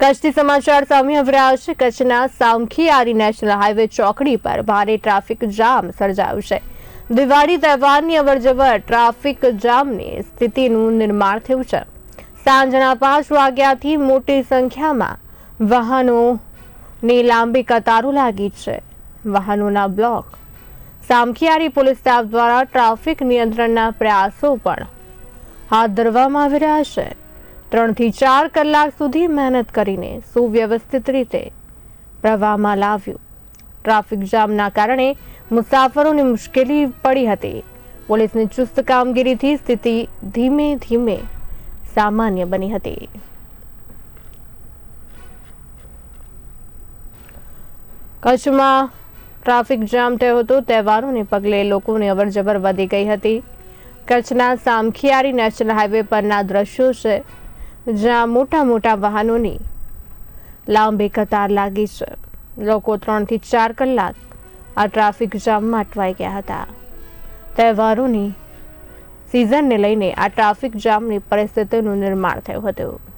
કચ્છથી સમાચાર સામે આવી રહ્યા છે કચ્છના સામખિયારી નેશનલ હાઈવે ચોકડી પર ભારે ટ્રાફિક જામ સર્જાયું છે. દિવાળી તહેવારની અવરજવર ટ્રાફિક જામની સ્થિતિનું નિર્માણ થયું છે. સાંજના પાંચ વાગ્યાથી મોટી સંખ્યામાં વાહનોની લાંબી કતારો લાગી છે. વાહનોના બ્લોક. સામખિયારી પોલીસ સ્ટાફ દ્વારા ટ્રાફિક નિયંત્રણના પ્રયાસો પણ હાથ ધરવામાં આવી રહ્યા છે. ત્રણથી ચાર કલાક સુધી મહેનત કરીને સુવ્યવસ્થિત રીતે પ્રવાહમાં લાવ્યું. ટ્રાફિક જામના કારણે મુસાફરોને મુશ્કેલી પડી હતી. પોલીસની ચુસ્ત કામગીરીથી સ્થિતિ ધીમે ધીમે સામાન્ય બની હતી. કચ્છમાં ટ્રાફિક જામ થયો હતો. તહેવારોને પગલે લોકોની અવરજવર વધી ગઈ હતી. કચ્છના સામખિયારી નેશનલ હાઈવે પરના દ્રશ્યો છે. જ્યાં મોટા મોટા વાહનોની લાંબી કતાર લાગી છે. લોકો ત્રણથી ચાર કલાક આ ટ્રાફિક જામમાં અટવાઈ ગયા હતા. તહેવારોની સિઝનને લઈને આ ટ્રાફિક જામની પરિસ્થિતિનું નિર્માણ થયું હતું.